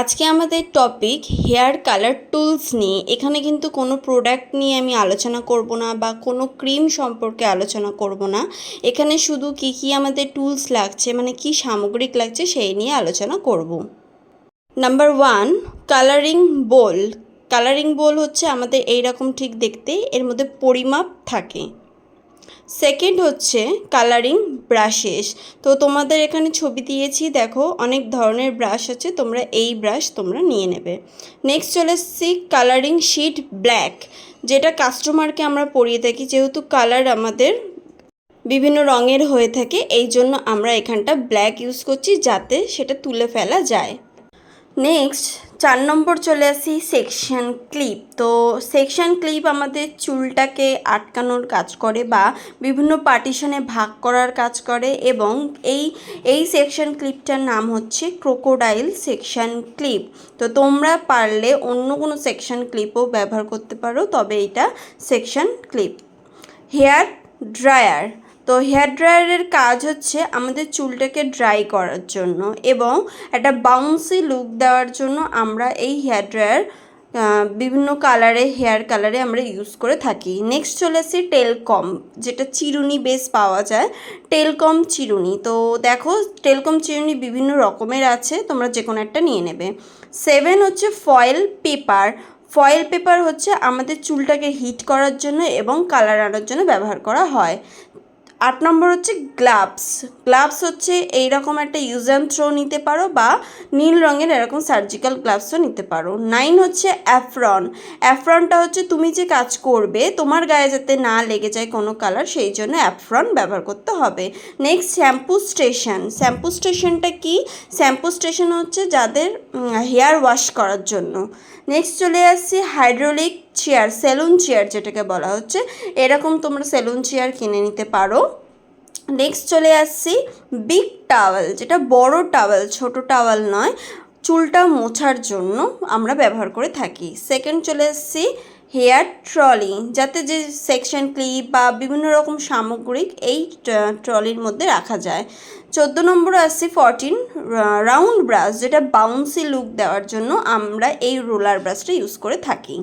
আজকে আমাদের topic hair colour tools নিয়ে। এখানে কিন্তু কোনো প্রোডাক্ট নিয়ে আমি আলোচনা করব না বা কোনো ক্রিম সম্পর্কে আলোচনা করব না। এখানে শুধু কী কী আমাদের টুলস লাগছে মানে কী সামগ্রিক লাগছে সেই নিয়ে আলোচনা করব। Number one colouring bowl colouring bowl হচ্ছে আমাদের এই রকম ঠিক দেখতে, এর মধ্যে পরিমাপ থাকে। সেকেন্ড হচ্ছে কালারিং ব্রাশেস তো তোমাদের এখানে ছবি দিয়েছি, দেখো অনেক ধরনের ব্রাশ আছে, তোমরা এই ব্রাশ তোমরা নিয়ে নেবে। নেক্সট চলে এসেছি কালারিং শিট ব্ল্যাক যেটা কাস্টমারকে আমরা পরিয়ে থাকি, যেহেতু কালার আমাদের বিভিন্ন রঙের হয়ে থাকে এই জন্য আমরা এখানটা ব্ল্যাক ইউজ করছি, যাতে সেটা তুলে ফেলা যায়। নেক্সট চার নম্বর চলে আসি সেকশন ক্লিপ তো সেকশন ক্লিপ আমাদের চুলটাকে আটকানোর কাজ করে বা বিভিন্ন পার্টিশনে ভাগ করার কাজ করে এবং এই এই সেকশন ক্লিপটার নাম হচ্ছে ক্রোকোডাইল সেকশন ক্লিপ তো তোমরা পারলে অন্য কোনো সেকশন ক্লিপও ব্যবহার করতে পারো, তবে এটা সেকশন ক্লিপ হেয়ার ড্রায়ার তো হেয়ার ড্রায়ারের কাজ হচ্ছে আমাদের চুলটাকে ড্রাই করার জন্য এবং একটা বাউন্সি লুক দেওয়ার জন্য আমরা এই হেয়ার ড্রায়ার বিভিন্ন কালারে হেয়ার কালারে আমরা ইউজ করে থাকি। নেক্সট চলে আসি টেলকম যেটা চিরুনি বেস পাওয়া যায়। টেলকম চিরুনি, তো দেখো টেলকম চিরুনি বিভিন্ন রকমের আছে, তোমরা যে কোনো একটা নিয়ে নেবে। সেভেন হচ্ছে ফয়েল পেপার ফয়েল পেপার হচ্ছে আমাদের চুলটাকে হিট করার জন্য এবং কালার আনার জন্য ব্যবহার করা হয়। আট নম্বর হচ্ছে গ্লাভস। গ্লাভস হচ্ছে এই রকম একটা ইউজ অ্যান্ড থ্রো নিতে পারো বা নীল রঙের এরকম সার্জিক্যাল গ্লাভসও নিতে পারো। নাইন হচ্ছে অ্যাফরন অ্যাফরনটা হচ্ছে তুমি যে কাজ করবে, তোমার গায়ে যাতে না লেগে যায় কোনো কালার সেই জন্য অ্যাফরন ব্যবহার করতে হবে। নেক্সট শ্যাম্পু স্টেশন শ্যাম্পু স্টেশনটা কি? শ্যাম্পু স্টেশন হচ্ছে যাদের হেয়ার ওয়াশ করার জন্য। নেক্সট চলে আসছি হাইড্রোলিক চেয়ার সেলুন চেয়ার যেটাকে বলা হচ্ছে। এরকম তোমরা সেলুন চেয়ার কিনে নিতে পারো। নেক্সট চলে আসছি বিগ টাওয়েল যেটা বড় টাওয়াল ছোট টাওয়াল নয়, চুলটা মোছার জন্য আমরা ব্যবহার করে থাকি। সেকেন্ড চলে আসছি হেয়ার ট্রলি যাতে যে সেকশন ক্লিপ বা বিভিন্ন রকম সামগ্রিক এই ট্রলির মধ্যে রাখা যায়। চোদ্দ নম্বর আসছি ফরটিন রাউন্ড ব্রাশ যেটা বাউন্সি লুক দেওয়ার জন্য আমরা এই রোলার ব্রাশটা ইউজ করে থাকি।